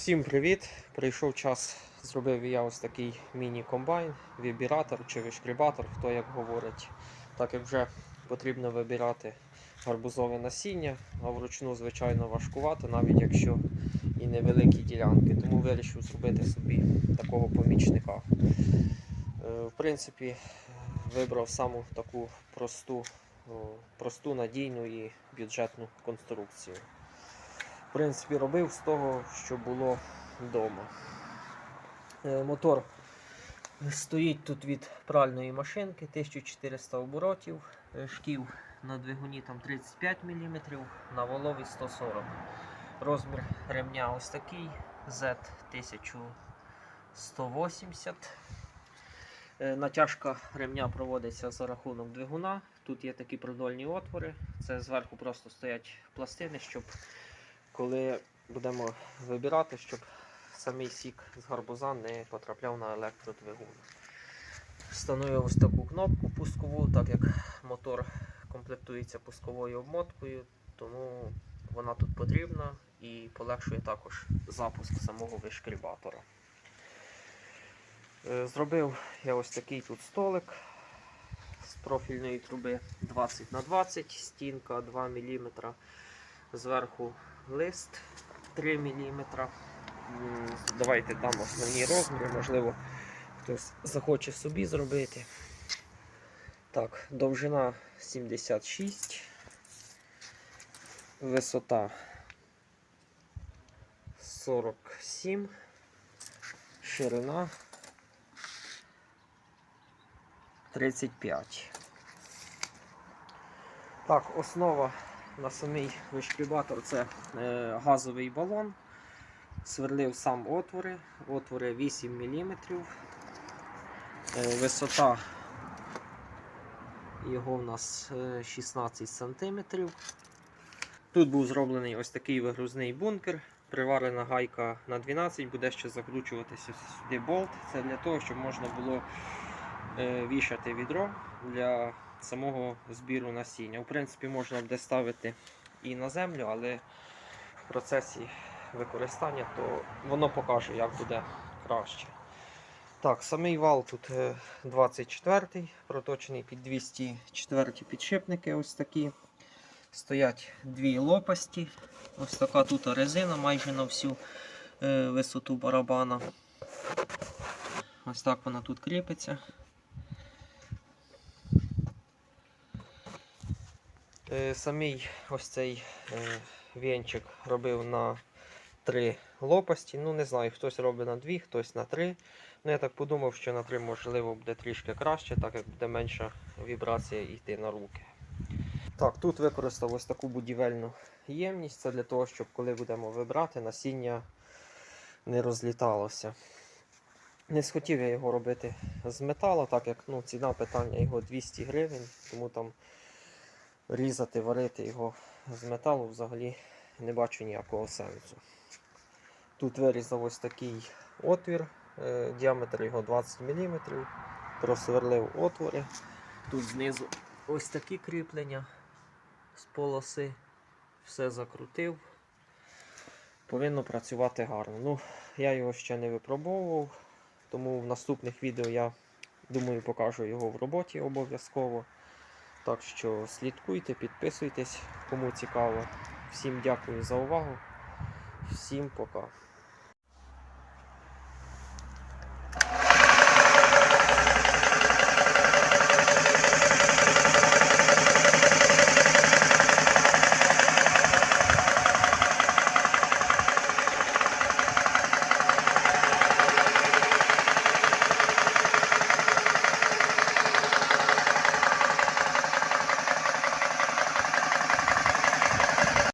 Всім привіт! Прийшов час, зробив я ось такий міні-комбайн, вібіратор чи вишкрібатор, хто як говорить. Так як вже потрібно вибирати гарбузове насіння, а вручну, звичайно, важкувато, навіть якщо і невеликі ділянки. Тому вирішив зробити собі такого помічника. Е, В принципі, вибрав саму таку просту, просту надійну і бюджетну конструкцію. В принципі, робив з того, що було вдома. Е, Мотор стоїть тут від пральної машинки 1400 оборотів, Е, шків на двигуні там 35 мм, на волові 140 Розмір ремня ось такий Z1180. Е, Натяжка ремня проводиться за рахунок двигуна. Тут є такі продольні отвори. Це зверху просто стоять пластини, щоб коли будемо вибирати, щоб самий сік з гарбуза не потрапляв на електродвигун. Встановив ось таку кнопку пускову, так як мотор комплектується пусковою обмоткою, тому вона тут потрібна і полегшує також запуск самого вишкрібатора. Е, Зробив я ось такий тут столик з профільної труби 20 на 20 стінка 2 мм. Зверху лист 3 мм. Давайте дам основні розміри, можливо, хтось захоче собі зробити. Так, довжина 76, висота 47, ширина 35. Так, основа на самий вишкрібатор це е, газовий балон. Сверлив сам отвори, отвори 8 мм. Е, висота його в нас е, 16 см. Тут був зроблений ось такий вигрузний бункер. Приварена гайка на 12, буде ще закручуватися сюди болт. Це для того, щоб можна було е, вішати відро для самого збіру насіння. В принципі, можна буде ставити і на землю, але в процесі використання то воно покаже, як буде краще. Так, самий вал тут е, 24-й, проточений під 204 підшипники ось такі. Стоять дві лопасті. Ось така тут резина майже на всю е, висоту барабана. Ось так вона тут кріпиться. Самий ось цей е, вінчик робив на три лопасті. Ну, не знаю, хтось робить на дві, хтось на три. Ну, я так подумав, що на три можливо буде трішки краще, так як буде менша вібрація йти на руки. Так, тут використав ось таку будівельну ємність. Це для того, щоб коли будемо вибрати, насіння не розліталося. Не схотів я його робити з металу, так як ну, ціна питання його 200 гривень, тому там різати, варити його з металу взагалі не бачу ніякого сенсу. Тут вирізав ось такий отвір, е, діаметр його 20 мм, просверлив отвори. Тут знизу ось такі кріплення з полоси, все закрутив. Повинно працювати гарно. Ну, я його ще не випробовував, тому в наступних відео я думаю покажу його в роботі обов'язково. Так що слідкуйте, підписуйтесь, кому цікаво. Всім дякую за увагу. Всім пока.